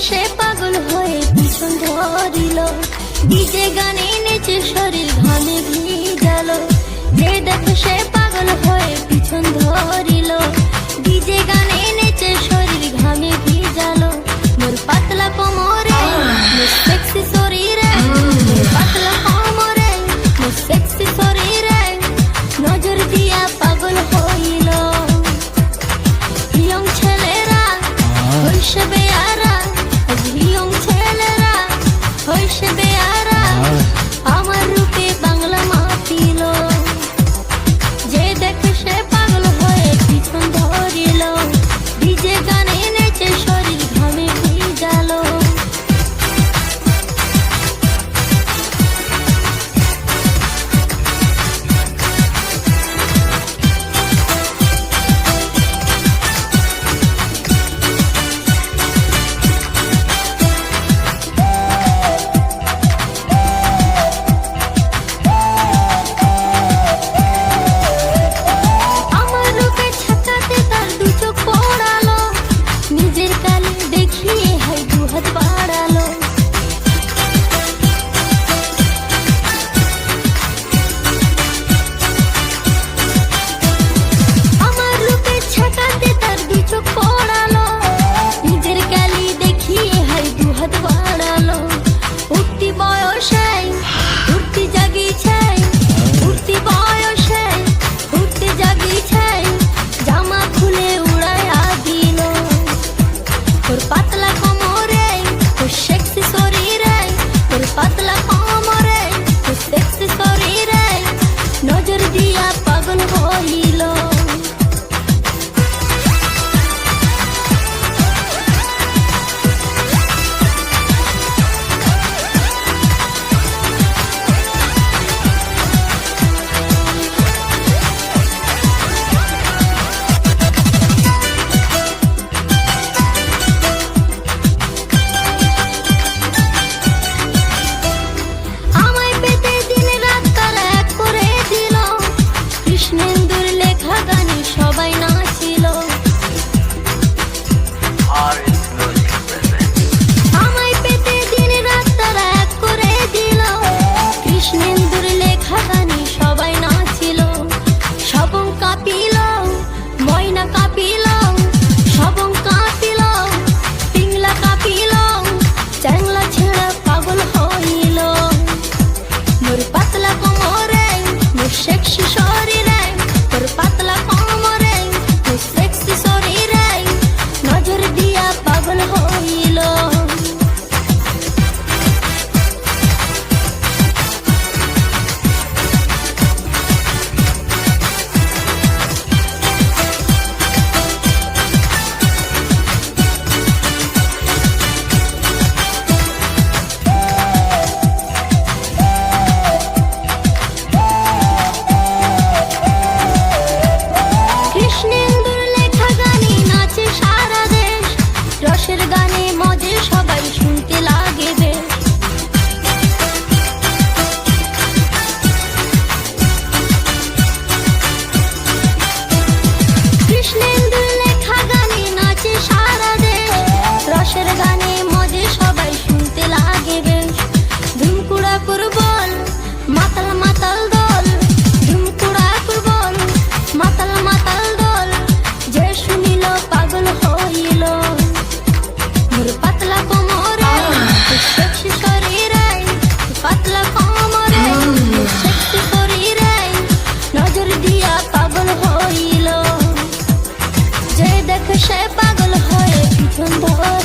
সে পাগল হয়ে পিছন ধরিল। ডিজে গানে নেচে শরীর ঘামে ভিজালো। যে দেখে সে পাগল হয়ে পিছন ধরিল।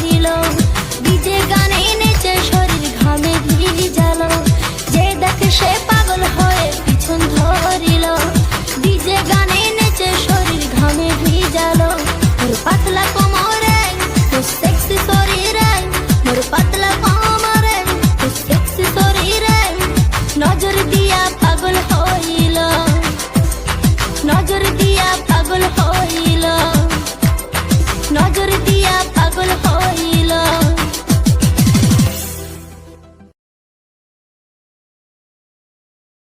দিল সে